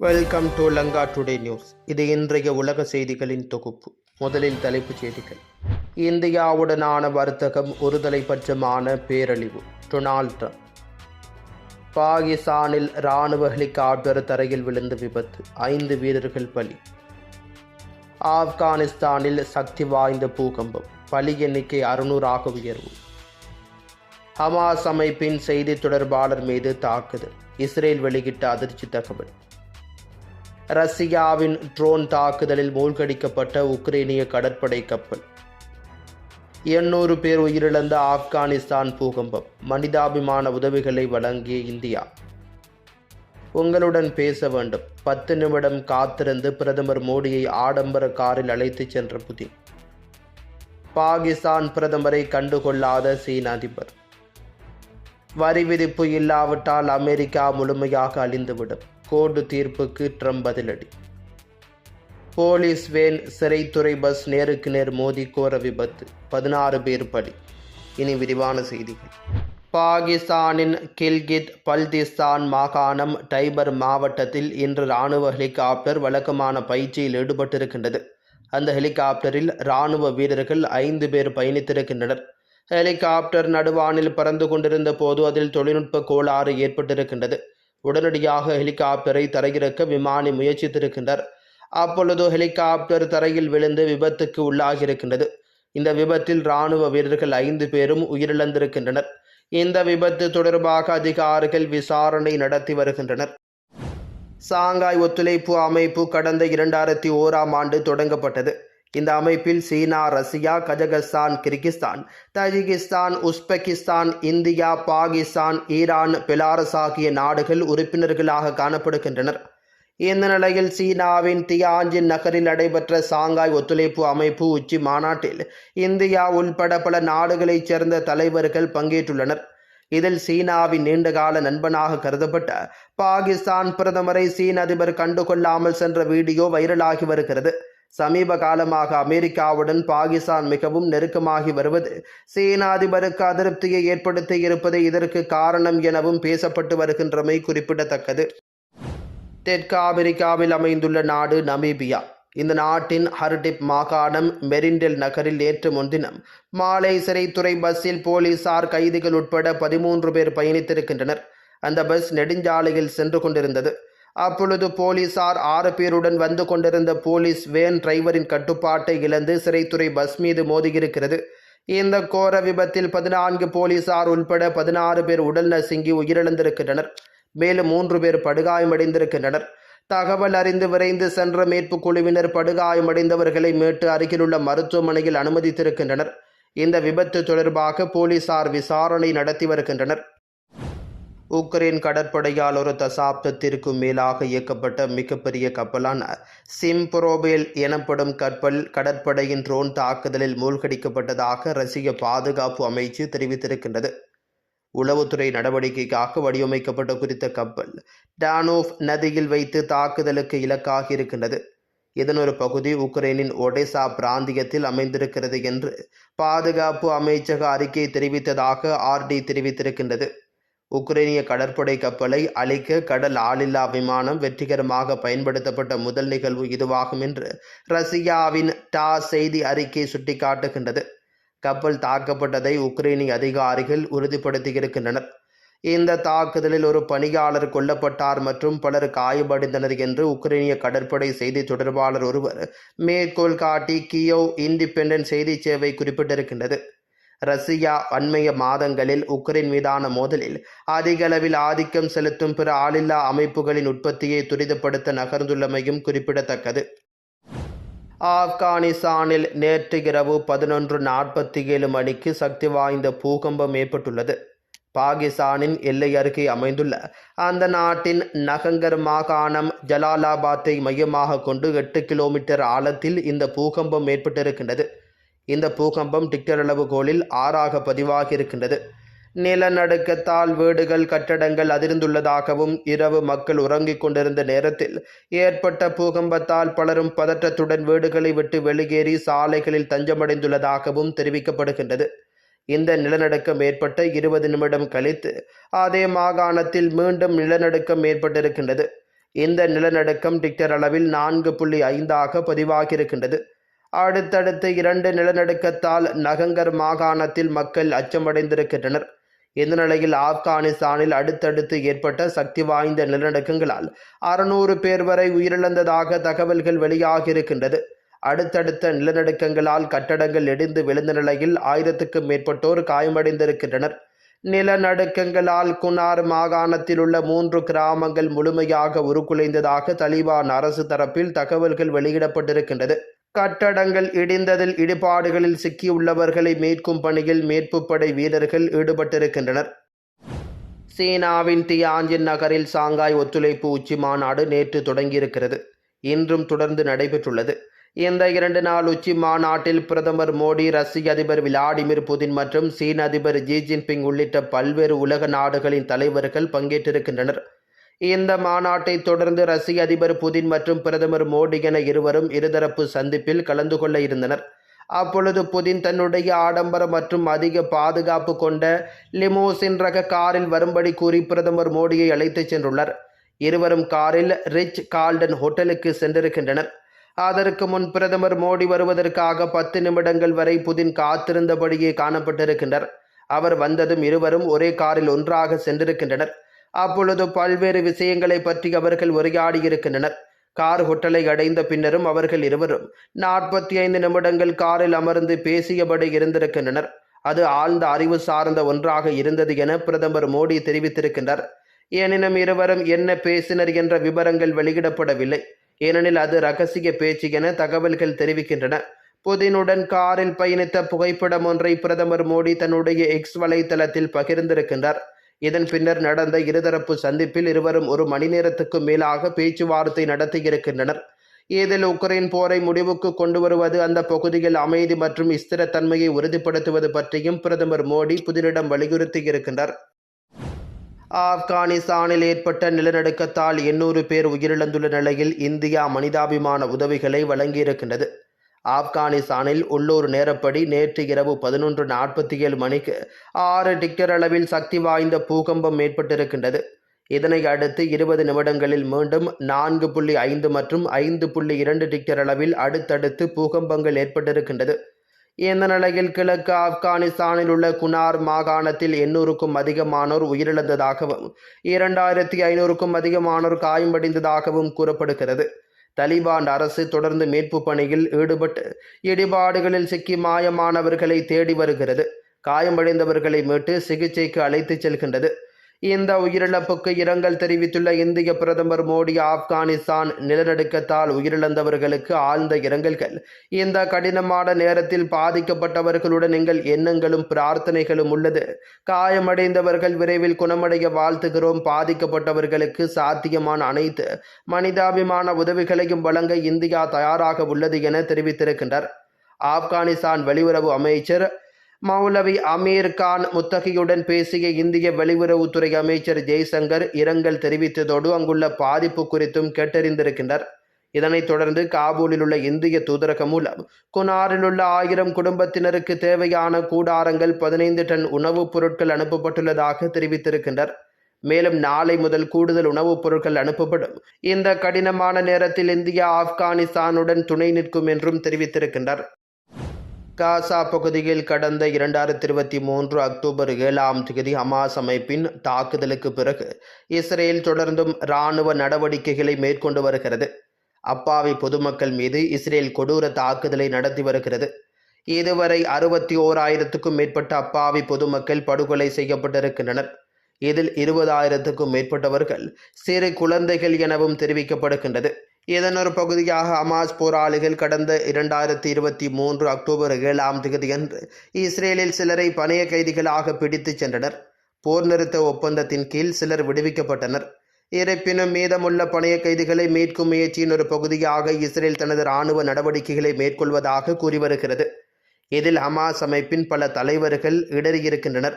Welcome to Lanka today news இது இன்றைய உலக செய்திகளின் தொகுப்பு. முதலில் தலைப்புச் செய்திகள். இந்தியாவுடனான வர்த்தகம் ஒருதலைபட்சமான பேரழிவு. Donald Trump. பாகிஸ்தானில் இராணுவ ஹெலிகாப்டர் தரையில் விழுந்து விபத்து. ஐந்து வீரர்கள் பலி. ஆப்கானிஸ்தானில் சக்தி வாய்ந்த பூகம்பம். பலி எண்ணிக்கை அறுநூறாக உயர்வு. ஹமாஸ் அமைப்பின் செய்தி தொடர்பாளர் மீது தாக்குதல். இஸ்ரேல் வெளியிட்ட அதிர்ச்சி தகவல். ரஷ்யாவின் ட்ரோன் தாக்குதலில் மூழ்கடிக்கப்பட்ட உக்ரைனிய கடற்படை கப்பல். எண்ணூறு பேர் உயிரிழந்த ஆப்கானிஸ்தான் பூகம்பம் மனிதாபிமான உதவிகளை வழங்கிய இந்தியா. உங்களுடன் பேச வேண்டும். பத்து நிமிடம் காத்திருந்து பிரதமர் மோடியை ஆடம்பர காரில் அழைத்துச் சென்ற புதின். பாகிஸ்தான் பிரதமரை கண்டுகொள்ளாத சீன அதிபர் வரி விதிப்பு இல்லாவிட்டால் அமெரிக்கா முழுமையாக அழிந்துவிடும். கோர்டு தீர்ப்புக்கு ட்ரம்ப் பதிலடி. போலீஸ் வேன் சிறைத்துறை பஸ் நேருக்கு நேர் மோதி கோர விபத்து. பதினாறு பேர் பலி. இனி விரிவான செய்திகள். பாகிஸ்தானின் கில்கித் பல்திஸ்தான் மாகாணம் டைபர் மாவட்டத்தில் இன்று இராணுவ ஹெலிகாப்டர் வழக்கமான பயிற்சியில் ஈடுபட்டிருக்கின்றது. அந்த ஹெலிகாப்டரில் இராணுவ வீரர்கள் ஐந்து பேர் பயணித்திருக்கின்றனர். ஹெலிகாப்டர் நடுவானில் பறந்து கொண்டிருந்த போது அதில் தொழில்நுட்ப கோளாறு ஏற்பட்டிருக்கின்றது. உடனடியாக ஹெலிகாப்டரை தரையிறக்க விமானி முயற்சித்திருக்கின்றார். அப்பொழுது ஹெலிகாப்டர் தரையில் விழுந்து விபத்துக்கு உள்ளாகியிருக்கின்றது. இந்த விபத்தில் இராணுவ வீரர்கள் ஐந்து பேரும் உயிரிழந்திருக்கின்றனர். இந்த விபத்து தொடர்பாக அதிகாரிகள் விசாரணை நடத்தி வருகின்றனர். சாங்காய் ஒத்துழைப்பு அமைப்பு கடந்த இரண்டாயிரத்தி ஓராம் ஆண்டு தொடங்கப்பட்டது. இந்த அமைப்பில் China Russia Kazakhstan Kyrgyzstan Tajikistan Uzbekistan India Pakistan Iran Belarus ஆகிய நாடுகள் உறுப்பினர்களாக காணப்படுகின்றனர். இந்த நிலையில் சீனாவின் தியாஞ்சின் நகரில் நடைபெற்ற சாங்காய் ஒத்துழைப்பு அமைப்பு உச்சி மாநாட்டில் இந்தியா உள்பட பல நாடுகளைச் சேர்ந்த தலைவர்கள் பங்கேற்றுள்ளனர். இதில் சீனாவின் நீண்டகால நண்பனாக கருதப்பட்ட பாகிஸ்தான் பிரதமரை சீன அதிபர் கண்டுகொள்ளாமல் சென்ற வீடியோ வைரலாகி வருகிறது. சமீப காலமாக அமெரிக்காவுடன் பாகிஸ்தான் மிகவும் நெருக்கமாகி வருவது சீன அதிபருக்கு அதிருப்தியை ஏற்படுத்தி இருப்பது இதற்கு காரணம் எனவும் பேசப்பட்டு வருகின்றமை குறிப்பிடத்தக்கது. தெற்கு ஆப்பிரிக்காவில் அமைந்துள்ள நாடு நமீபியா. இந்த நாட்டின் ஹர்டிப் மாகாணம் மெரிண்டல் நகரில் நேற்று முன்தினம் மாலை சிறைத்துறை பஸ்ஸில் போலீசார் கைதிகள் உட்பட பதிமூன்று பேர் பயணித்திருக்கின்றனர். அந்த பஸ் நெடுஞ்சாலையில் சென்று கொண்டிருந்தது. அப்பொழுது போலீசார் ஆறு பேருடன் வந்து கொண்டிருந்த போலீஸ் வேன் டிரைவரின் கட்டுப்பாட்டை இழந்து சிறைத்துறை பஸ் மீது மோதியிருக்கிறது. இந்த கோர விபத்தில் பதினான்கு போலீசார் உள்பட பதினாறு பேர் உடல் நசுங்கி உயிரிழந்திருக்கின்றனர். மேலும் மூன்று பேர் படுகாயமடைந்திருக்கின்றனர். தகவல் அறிந்து விரைந்து சென்ற மீட்பு குழுவினர் படுகாயமடைந்தவர்களை மீட்டு அருகிலுள்ள மருத்துவமனையில் அனுமதித்திருக்கின்றனர். இந்த விபத்து தொடர்பாக போலீசார் விசாரணை நடத்தி வருகின்றனர். உக்ரைன் கடற்படையால் ஒரு தசாப்தத்திற்கும் மேலாக இயக்கப்பட்ட மிகப்பெரிய கப்பலான சிம்புரோபேல் எனப்படும் கப்பல் கடற்படையின் ட்ரோன் தாக்குதலில் மூழ்கடிக்கப்பட்டதாக ரஷ்ய பாதுகாப்பு அமைச்சு தெரிவித்திருக்கின்றது. உளவுத்துறை நடவடிக்கைக்காக வடிவமைக்கப்பட்ட குறித்த கப்பல் டானோவ் நதியில் வைத்து தாக்குதலுக்கு இலக்காகி இருக்கின்றது. இதன் ஒரு பகுதி உக்ரைனின் ஒடேசா பிராந்தியத்தில் அமைந்திருக்கிறது என்று பாதுகாப்பு அமைச்சக அறிக்கை தெரிவித்ததாக ஆர்டி தெரிவித்திருக்கின்றது. உக்ரைனிய கடற்படை கப்பலை அழிக்க கடல் ஆளில்லா விமானம் வெற்றிகரமாக பயன்படுத்தப்பட்ட முதல் நிகழ்வு இதுவாகும் என்று ரஷ்யாவின் டா செய்தி அறிக்கை சுட்டிக்காட்டுகின்றது. கப்பல் தாக்கப்பட்டதை உக்ரைனிய அதிகாரிகள் உறுதிப்படுத்தியிருக்கின்றனர். இந்த தாக்குதலில் ஒரு பணியாளர் கொல்லப்பட்டார் மற்றும் பலர் காயமடைந்தனர் என்று உக்ரைனிய கடற்படை செய்தி தொடர்பாளர் ஒருவர் மேற்கோள் காட்டி கியோ இண்டிபெண்டன்ட் செய்தி சேவை குறிப்பிட்டிருக்கின்றது. ரஷ்யா அண்மைய மாதங்களில் உக்ரைன் மீதான மோதலில் அதிகளவில் ஆதிக்கம் செலுத்தும் பிற ஆளில்லா அமைப்புகளின் உற்பத்தியை துரிதப்படுத்த நகர்ந்துள்ளமையும் குறிப்பிடத்தக்கது. ஆப்கானிஸ்தானில் நேற்று இரவு பதினொன்று நாற்பத்தி ஏழு மணிக்கு சக்தி வாய்ந்த பூகம்பம் ஏற்பட்டுள்ளது. பாகிஸ்தானின் எல்லை அருகே அமைந்துள்ள அந்த நாட்டின் நகங்கர் மாகாணம் ஜலாலாபாத்தை மையமாக கொண்டு எட்டு கிலோமீட்டர் ஆழத்தில் இந்த பூகம்பம் ஏற்பட்டிருக்கின்றது. இந்த பூகம்பம் டிக்டர் அளவுகோலில் ஆறாக பதிவாகியிருக்கின்றது. நிலநடுக்கத்தால் வீடுகள் கட்டடங்கள் அதிர்ந்துள்ளதாகவும் இரவு மக்கள் உறங்கிக் கொண்டிருந்த நேரத்தில் ஏற்பட்ட பூகம்பத்தால் பலரும் பதற்றத்துடன் வீடுகளை விட்டு வெளியேறி சாலைகளில் தஞ்சமடைந்துள்ளதாகவும் தெரிவிக்கப்படுகின்றது. இந்த நிலநடுக்கம் ஏற்பட்ட இருபது நிமிடம் கழித்து அதே மாகாணத்தில் மீண்டும் நிலநடுக்கம் ஏற்பட்டிருக்கின்றது. இந்த நிலநடுக்கம் டிக்டர் அளவில் நான்கு புள்ளி ஐந்தாக பதிவாகியிருக்கின்றது. அடுத்தடுத்து இரண்டு நிலநடுக்கத்தால் நகங்கர் மாகாணத்தில் மக்கள் அச்சமடைந்திருக்கின்றனர். இந்த நிலையில் ஆப்கானிஸ்தானில் அடுத்தடுத்து ஏற்பட்ட சக்தி வாய்ந்த நிலநடுக்கங்களால் அறுநூறு பேர் வரை உயிரிழந்ததாக தகவல்கள் வெளியாகியிருக்கின்றது. அடுத்தடுத்த நிலநடுக்கங்களால் கட்டடங்கள் இடிந்து விழுந்த நிலையில் ஆயிரத்துக்கும் மேற்பட்டோர் காயமடைந்திருக்கின்றனர். நிலநடுக்கங்களால் குனார் மாகாணத்தில் உள்ள மூன்று கிராமங்கள் முழுமையாக உருக்குலைந்ததாக தலிபான் அரசு தரப்பில் தகவல்கள் வெளியிடப்பட்டிருக்கின்றது. கட்டடங்கள் இடிந்ததில் இடிபாடுகளில் சிக்கியுள்ளவர்களை மீட்கும் பணியில் மீட்புப் படை வீரர்கள் ஈடுபட்டிருக்கின்றனர். சீனாவின் தியாஞ்சின் நகரில் சாங்காய் ஒத்துழைப்பு உச்சி மாநாடு நேற்று தொடங்கியிருக்கிறது. இன்றும் தொடர்ந்து நடைபெற்றுள்ளது. இந்த இரண்டு நாள் உச்சி மாநாட்டில் பிரதமர் மோடி ரஷ்ய அதிபர் விளாடிமிர் புதின் மற்றும் சீன அதிபர் ஜி ஜின்பிங் உள்ளிட்ட பல்வேறு உலக நாடுகளின் தலைவர்கள் பங்கேற்றிருக்கின்றனர். இந்த மாநாட்டை தொடர்ந்து ரஷ்ய அதிபர் புதின் மற்றும் பிரதமர் மோடி என இருவரும் இருதரப்பு சந்திப்பில் கலந்து கொள்ள இருந்தனர். அப்பொழுது புதின் தன்னுடைய ஆடம்பரம் மற்றும் அதிக பாதுகாப்பு கொண்ட லிமோசின் ரக காரில் வரும்படி கூறி பிரதமர் மோடியை அழைத்துச் சென்றுள்ளார். இருவரும் காரில் ரிச் கால்டன் ஹோட்டலுக்கு சென்றிருக்கின்றனர். அதற்கு முன் பிரதமர் மோடி வருவதற்காக பத்து நிமிடங்கள் வரை புதின் காத்திருந்தபடியே காணப்பட்டிருக்கின்றனர் அவர் வந்ததும் இருவரும் ஒரே காரில் ஒன்றாக சென்றிருக்கின்றனர். அப்பொழுது பல்வேறு விஷயங்களை பற்றி அவர்கள் உரையாடியிருக்கின்றனர். கார் ஹோட்டலை அடைந்த பின்னரும் அவர்கள் இருவரும் நாற்பத்தி ஐந்து நிமிடங்கள் காரில் அமர்ந்து பேசியபடி இருந்திருக்கின்றனர். அது ஆழ்ந்த அறிவு சார்ந்த ஒன்றாக இருந்தது என பிரதமர் மோடி தெரிவித்திருக்கின்றார். எனினும் இருவரும் என்ன பேசினர் என்ற விவரங்கள் வெளியிடப்படவில்லை. ஏனெனில் அது ரகசிய பேச்சு என தகவல்கள் தெரிவிக்கின்றன. புதினுடன் காரில் பயணித்த புகைப்படம் ஒன்றை பிரதமர் மோடி தன்னுடைய எக்ஸ் வலைத்தளத்தில் பகிர்ந்திருக்கின்றார். இதன் பின்னர் நடந்த இருதரப்பு சந்திப்பில் இருவரும் ஒரு மணி நேரத்துக்கு மேலாக பேச்சுவார்த்தை நடத்தியிருக்கின்றனர். இதில் உக்ரைன் போரை முடிவுக்கு கொண்டு வருவது அந்த பகுதியில் அமைதி மற்றும் ஸ்திரத்தன்மையை உறுதிப்படுத்துவது பற்றியும் பிரதமர் மோடி புதினிடம் வலியுறுத்தியிருக்கின்றார். ஆப்கானிஸ்தானில் ஏற்பட்ட நிலநடுக்கத்தால் எண்ணூறு பேர் உயிரிழந்துள்ள நிலையில் இந்தியா மனிதாபிமான உதவிகளை வழங்கியிருக்கின்றது. ஆப்கானிஸ்தானில் உள்ளூர் நேரப்படி நேற்று இரவு பதினொன்று நாற்பத்தி ஏழு மணிக்கு ஆறு டிக்டர் அளவில் சக்தி வாய்ந்த பூகம்பம் ஏற்பட்டிருக்கின்றது. இதனை அடுத்து இருபது நிமிடங்களில் மீண்டும் நான்கு புள்ளி ஐந்து மற்றும் ஐந்து புள்ளி இரண்டு டிக்டர் அளவில் அடுத்தடுத்து பூகம்பங்கள் ஏற்பட்டிருக்கின்றது. இந்த நிலையில் கிழக்கு ஆப்கானிஸ்தானில் உள்ள குனார் மாகாணத்தில் எண்ணூறுக்கும் அதிகமானோர் உயிரிழந்ததாகவும் இரண்டாயிரத்தி ஐநூறுக்கும் அதிகமானோர் காயமடைந்ததாகவும் கூறப்படுகிறது. தலிபான் அரசு தொடர்ந்து மீட்பு பணியில் ஈடுபட்டு இடிபாடுகளில் சிக்கி மாயமானவர்களை தேடி வருகிறது. காயமடைந்தவர்களை மீட்டு சிகிச்சைக்கு அழைத்துச் செல்கின்றது. இந்த உயிரிழப்புக்கு இரங்கல் தெரிவித்துள்ள இந்திய பிரதமர் மோடி ஆப்கானிஸ்தான் நிலநடுக்கத்தால் உயிரிழந்தவர்களுக்கு ஆழ்ந்த இரங்கல்கள். இந்த கடினமான நேரத்தில் பாதிக்கப்பட்டவர்களுடன் எங்கள் எண்ணங்களும் பிரார்த்தனைகளும் உள்ளது. காயமடைந்தவர்கள் விரைவில் குணமடைய வாழ்த்துகிறோம். பாதிக்கப்பட்டவர்களுக்கு சாத்தியமான அனைத்து மனிதாபிமான உதவிகளையும் வழங்க இந்தியா தயாராக உள்ளது என தெரிவித்திருக்கின்றார். ஆப்கானிஸ்தான் வெளியுறவு அமைச்சர் மௌலவி அமீர் கான் முத்தகியுடன் பேசிய இந்திய வெளியுறவுத்துறை அமைச்சர் ஜெய்சங்கர் இரங்கல் தெரிவித்ததோடு அங்குள்ள பாதிப்பு குறித்தும் கேட்டறிந்திருக்கின்றார். இதனைத் தொடர்ந்து காபூலில் உள்ள இந்திய தூதரகம் மூலம் குனாரில் உள்ள ஆயிரம் குடும்பத்தினருக்கு தேவையான கூடாரங்கள் பதினைந்து டன் உணவுப் பொருட்கள் அனுப்பப்பட்டுள்ளதாக தெரிவித்திருக்கின்றார். மேலும் நாளை முதல் கூடுதல் உணவுப் பொருட்கள் அனுப்பப்படும். இந்த கடினமான நேரத்தில் இந்தியா ஆப்கானிஸ்தானுடன் துணை நிற்கும் என்றும் தெரிவித்திருக்கின்றனர் காசா பகுதியில் கடந்த இரண்டாயிரத்தி இருபத்தி மூன்று அக்டோபர் ஏழாம் தேதி ஹமாஸ் அமைப்பின் தாக்குதலுக்கு பிறகு இஸ்ரேல் தொடர்ந்தும் இராணுவ நடவடிக்கைகளை மேற்கொண்டு வருகிறது. அப்பாவி பொதுமக்கள் மீது இஸ்ரேல் கொடூர தாக்குதலை நடத்தி வருகிறது. இதுவரை அறுபத்தி ஓராயிரத்துக்கும் மேற்பட்ட அப்பாவி பொதுமக்கள் படுகொலை செய்யப்பட்டிருக்கின்றனர். இதில் இருபதாயிரத்துக்கும் மேற்பட்டவர்கள் சிறு குழந்தைகள் எனவும் தெரிவிக்கப்படுகின்றது. இதன் ஒரு பகுதியாக ஹமாஸ் போராளிகள் கடந்த இரண்டாயிரத்தி இருபத்தி மூன்று அக்டோபர் ஏழாம் தேதியன்று இஸ்ரேலில் சிலரை பணைய கைதிகளாக பிடித்துச் சென்றனர். போர் நிறுத்த ஒப்பந்தத்தின் கீழ் சிலர் விடுவிக்கப்பட்டனர். இருப்பினும் மீதமுள்ள பணைய கைதிகளை மீட்கும் முயற்சியின் ஒரு பகுதியாக இஸ்ரேல் தனது இராணுவ நடவடிக்கைகளை மேற்கொள்வதாக கூறி வருகிறது. இதில் ஹமாஸ் அமைப்பின் பல தலைவர்கள் இடறியிருக்கின்றனர்.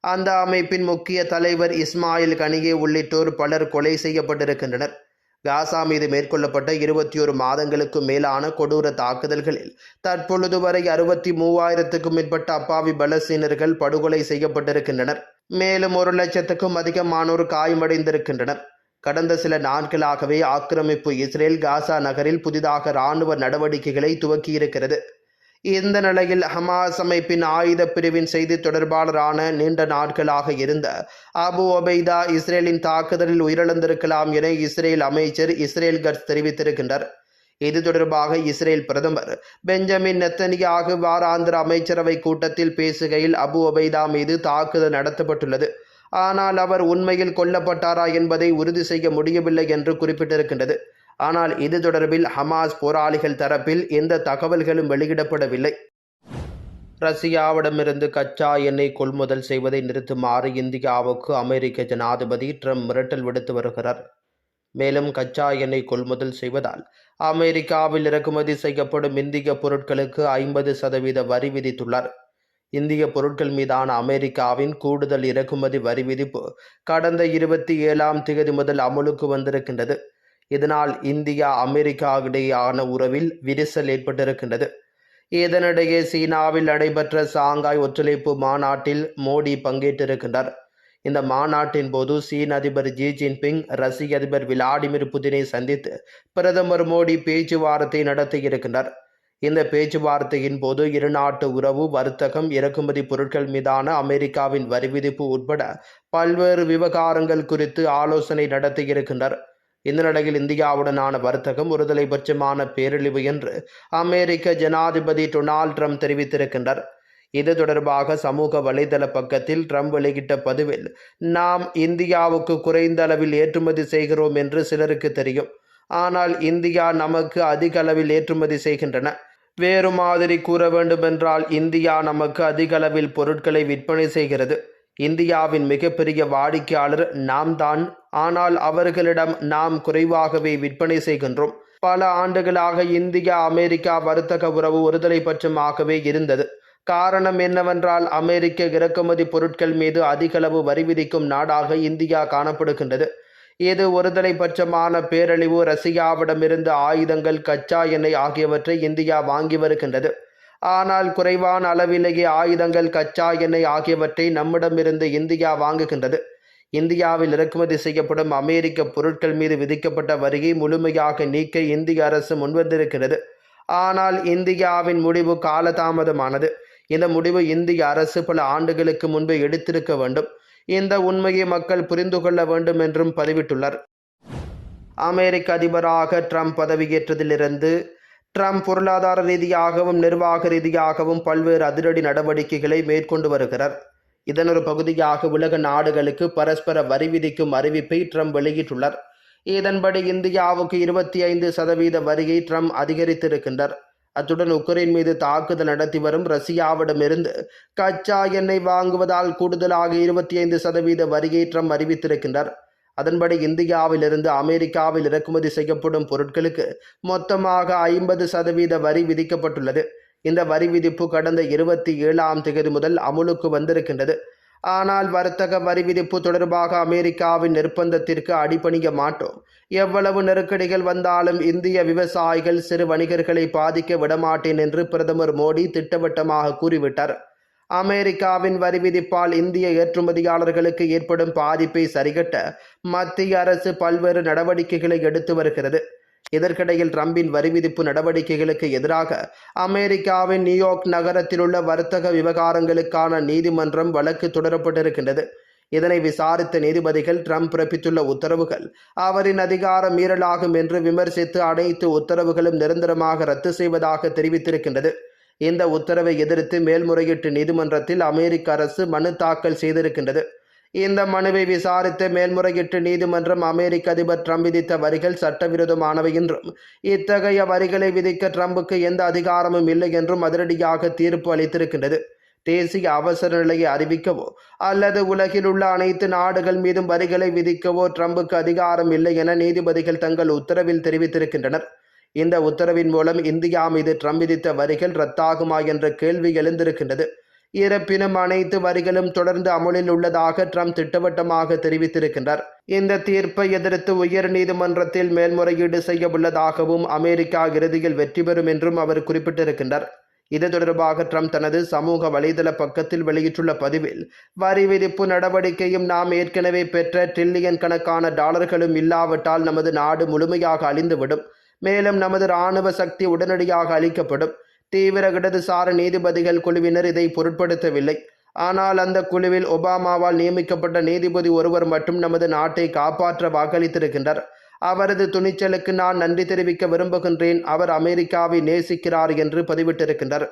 அந்த அமைப்பின் முக்கிய தலைவர் இஸ்மாயில் கனியே உள்ளிட்டோர் பலர் கொலை செய்யப்பட்டிருக்கின்றனர். காசா மீது மேற்கொள்ளப்பட்ட இருபத்தி ஒரு மாதங்களுக்கு மேலான கொடூர தாக்குதல்களில் தற்பொழுது வரை அறுபத்தி மூவாயிரத்துக்கும் மேற்பட்ட அப்பாவி பலஸ்தீனர்கள் படுகொலை செய்யப்பட்டிருக்கின்றனர். மேலும் ஒரு லட்சத்துக்கும் அதிகமானோர் காயமடைந்திருக்கின்றனர். கடந்த சில நாட்களாகவே ஆக்கிரமிப்பு இஸ்ரேல் காசா நகரில் புதிதாக இராணுவ நடவடிக்கைகளை துவக்கியிருக்கிறது. இந்த நிலையில் ஹமாஸ் அமைப்பின் ஆயுத பிரிவின் செய்தி தொடர்பாளரான நீண்ட நாட்களாக இருந்த அபு ஒபைதா இஸ்ரேலின் தாக்குதலில் உயிரிழந்திருக்கலாம் என இஸ்ரேல் அமைச்சர் இஸ்ரேல் கட்ஸ் தெரிவித்திருக்கின்றார் இது தொடர்பாக இஸ்ரேல் பிரதமர் பெஞ்சமின் நெத்தனியாக வாராந்திர அமைச்சரவை கூட்டத்தில் பேசுகையில் அபு ஒபைதா மீது தாக்குதல் நடத்தப்பட்டுள்ளது. ஆனால் அவர் உண்மையில் கொல்லப்பட்டாரா என்பதை உறுதி செய்ய முடியவில்லை என்று குறிப்பிட்டிருக்கின்றது. ஆனால் இது தொடர்பில் ஹமாஸ் போராளிகள் தரப்பில் எந்த தகவல்களும் வெளியிடப்படவில்லை. ரஷ்யாவிடமிருந்து கச்சா எண்ணெய் கொள்முதல் செய்வதை நிறுத்துமாறு இந்தியாவுக்கு அமெரிக்க ஜனாதிபதி ட்ரம்ப் மிரட்டல் விடுத்து வருகிறார். மேலும் கச்சா எண்ணெய் கொள்முதல் செய்வதால் அமெரிக்காவில் இறக்குமதி செய்யப்படும் இந்திய பொருட்களுக்கு ஐம்பது சதவீத வரி விதித்துள்ளார். இந்திய பொருட்கள் மீதான அமெரிக்காவின் கூடுதல் இறக்குமதி வரி விதிப்பு கடந்த இருபத்தி ஏழாம் தேதி முதல் அமலுக்கு வந்திருக்கின்றது. இதனால் இந்தியா அமெரிக்கா இடையேயான உறவில் விரிசல் ஏற்பட்டிருக்கின்றது. இதனிடையே சீனாவில் நடைபெற்ற சாங்காய் ஒத்துழைப்பு மாநாட்டில் மோடி பங்கேற்றிருக்கின்றார். இந்த மாநாட்டின் போது சீன அதிபர் ஜி ஜின்பிங் ரஷ்ய அதிபர் விளாடிமிர் புதினை சந்தித்து பிரதமர் மோடி பேச்சுவார்த்தை நடத்தியிருக்கின்றார். இந்த பேச்சுவார்த்தையின் போது இருநாட்டு உறவு வர்த்தகம் இறக்குமதி பொருட்கள் மீதான அமெரிக்காவின் வரி விதிப்பு உட்பட பல்வேறு விவகாரங்கள் குறித்து ஆலோசனை நடத்தியிருக்கின்றார். இந்த நிலையில் இந்தியாவுடனான வர்த்தகம் ஒருதலை பட்சமான பேரழிவு என்று அமெரிக்க ஜனாதிபதி டொனால்ட் ட்ரம்ப் தெரிவித்திருக்கின்றார். இது தொடர்பாக சமூக வலைதள பக்கத்தில் ட்ரம்ப் வெளியிட்ட பதிவில் நாம் இந்தியாவுக்கு குறைந்த அளவில் ஏற்றுமதி செய்கிறோம் என்று சிலருக்கு தெரியும். ஆனால் இந்தியா நமக்கு அதிக அளவில் ஏற்றுமதி செய்கின்றன. வேறு மாதிரி கூற வேண்டுமென்றால் இந்தியா நமக்கு அதிக அளவில் பொருட்களை விற்பனை செய்கிறது. இந்தியாவின் மிகப்பெரிய வாடிக்கையாளர் நாம் தான் ஆனால் அவர்களிடம் நாம் குறைவாகவே விற்பனை செய்கின்றோம். பல ஆண்டுகளாக இந்தியா அமெரிக்கா வர்த்தக உறவு ஒருதலை பட்சமாகவே இருந்தது. காரணம் என்னவென்றால் அமெரிக்க இறக்குமதி பொருட்கள் மீது அதிகளவு வரி விதிக்கும் நாடாக இந்தியா காணப்படுகின்றது. இது ஒருதலை பட்சமான பேரழிவு ரஷ்யாவிடமிருந்து ஆயுதங்கள் கச்சா எண்ணெய் ஆகியவற்றை இந்தியா வாங்கி வருகின்றது. ஆனால் குறைவான அளவிலேயே ஆயுதங்கள் கச்சா எண்ணெய் ஆகியவற்றை நம்மிடமிருந்து இந்தியா வாங்குகின்றது. இந்தியாவில் இறக்குமதி செய்யப்படும் அமெரிக்க பொருட்கள் மீது விதிக்கப்பட்ட வரியை முழுமையாக நீக்க இந்திய அரசு முன்வந்திருக்கிறது. ஆனால் இந்தியாவின் முடிவு காலதாமதமானது. இந்த முடிவு இந்திய அரசு பல ஆண்டுகளுக்கு முன்பு எடுத்திருக்க வேண்டும். இந்த உண்மையை மக்கள் புரிந்து கொள்ள வேண்டும் என்றும் பதிவிட்டுள்ளார் அமெரிக்க அதிபராக ட்ரம்ப் பதவியேற்றதிலிருந்து ட்ரம்ப் பொருளாதார ரீதியாகவும் நிர்வாக ரீதியாகவும் பல்வேறு அதிரடி நடவடிக்கைகளை மேற்கொண்டு வருகிறார். இதன் ஒரு பகுதியாக உலக நாடுகளுக்கு பரஸ்பர வரி விதிக்கும் அறிவிப்பை ட்ரம்ப் வெளியிட்டுள்ளார். இதன்படி இந்தியாவுக்கு இருபத்தி ஐந்து சதவீத வரியை ட்ரம்ப் அதிகரித்திருக்கின்றார். அத்துடன் உக்ரைன் மீது தாக்குதல் நடத்தி வரும் ரஷ்யாவிடமிருந்து கச்சா எண்ணெய் வாங்குவதால் கூடுதலாக இருபத்தி ஐந்து சதவீத வரியை ட்ரம்ப் அறிவித்திருக்கின்றார். அதன்படி இந்தியாவிலிருந்து அமெரிக்காவில் இறக்குமதி செய்யப்படும் பொருட்களுக்கு மொத்தமாக ஐம்பது சதவீத வரி விதிக்கப்பட்டுள்ளது. இந்த வரி விதிப்பு கடந்த இருபத்தி ஏழாம் தேதி முதல் அமுலுக்கு வந்திருக்கின்றது. ஆனால் வர்த்தக வரி விதிப்பு தொடர்பாக அமெரிக்காவின் நிர்பந்தத்திற்கு அடிபணிய மாட்டோம். எவ்வளவு நெருக்கடிகள் வந்தாலும் இந்திய விவசாயிகள் சிறு வணிகர்களை பாதிக்க விடமாட்டேன் என்று பிரதமர் மோடி திட்டவட்டமாக கூறிவிட்டார். அமெரிக்காவின் வரி விதிப்பால் இந்திய ஏற்றுமதியாளர்களுக்கு ஏற்படும் பாதிப்பை சரிகட்ட மத்திய அரசு பல்வேறு நடவடிக்கைகளை எடுத்து வருகிறது. இதற்கிடையில் ட்ரம்பின் வரி விதிப்பு நடவடிக்கைகளுக்கு எதிராக அமெரிக்காவின் நியூயார்க் நகரத்தில் உள்ள வர்த்தக விவகாரங்களுக்கான நீதிமன்றம் வழக்கு தொடரப்பட்டிருக்கின்றது. இதனை விசாரித்த நீதிபதிகள் ட்ரம்ப் பிறப்பித்துள்ள உத்தரவுகள் அவரின் அதிகார மீறலாகும் என்று விமர்சித்து அனைத்து உத்தரவுகளும் நிரந்தரமாக ரத்து செய்வதாக தெரிவித்திருக்கின்றது. இந்த உத்தரவை எதிர்த்து மேல்முறையீட்டு நீதிமன்றத்தில் அமெரிக்க அரசு மனு தாக்கல் செய்திருக்கின்றது. இந்த மனுவை விசாரித்த மேல்முறையீட்டு நீதிமன்றம் அமெரிக்க அதிபர் ட்ரம்ப் விதித்த வரிகள் சட்டவிரோதமானவை என்றும் இத்தகைய வரிகளை விதிக்க ட்ரம்புக்கு எந்த அதிகாரமும் இல்லை என்றும் அதிரடியாக தீர்ப்பு அளித்திருக்கின்றது. தேசிய அவசர நிலையை அறிவிக்கவோ அல்லது உலகில் உள்ள அனைத்து நாடுகள் மீதும் வரிகளை விதிக்கவோ ட்ரம்புக்கு அதிகாரம் இல்லை என நீதிபதிகள் தங்கள் உத்தரவில் தெரிவித்திருக்கின்றனர். இந்த உத்தரவின் மூலம் இந்தியா மீது ட்ரம்ப் விதித்த வரிகள் ரத்தாகுமா என்ற கேள்வி எழுந்திருக்கின்றது. இருப்பினும் அனைத்து வரிகளும் தொடர்ந்து அமலில் உள்ளதாக ட்ரம்ப் திட்டவட்டமாக தெரிவித்திருக்கின்றார். இந்த தீர்ப்பை எதிர்த்து உயர் நீதிமன்றத்தில் மேல்முறையீடு செய்ய உள்ளதாகவும் அமெரிக்கா இறுதியில் வெற்றி பெறும் என்றும் அவர் குறிப்பிட்டிருக்கின்றார். இது தொடர்பாக ட்ரம்ப் தனது சமூக வலைதள பக்கத்தில் வெளியிட்டுள்ள பதிவில் வரி விதிப்பு நடவடிக்கையும் நாம் ஏற்கனவே பெற்ற டிரில்லியன் கணக்கான டாலர்களும் இல்லாவிட்டால் நமது நாடு முழுமையாக அழிந்துவிடும். மேலும் நமது இராணுவ சக்தி உடனடியாக அளிக்கப்படும் தீவிர இடதுசார நீதிபதிகள் குழுவினர் இதை பொருட்படுத்தவில்லை. ஆனால் அந்த குழுவில் ஒபாமாவால் நியமிக்கப்பட்ட நீதிபதி ஒருவர் மட்டும் நமது நாட்டை காப்பாற்ற வாக்களித்திருக்கின்றார். அவரது துணிச்சலுக்கு நான் நன்றி தெரிவிக்க விரும்புகின்றேன். அவர் அமெரிக்காவை நேசிக்கிறார் என்று பதிவிட்டிருக்கின்றார்.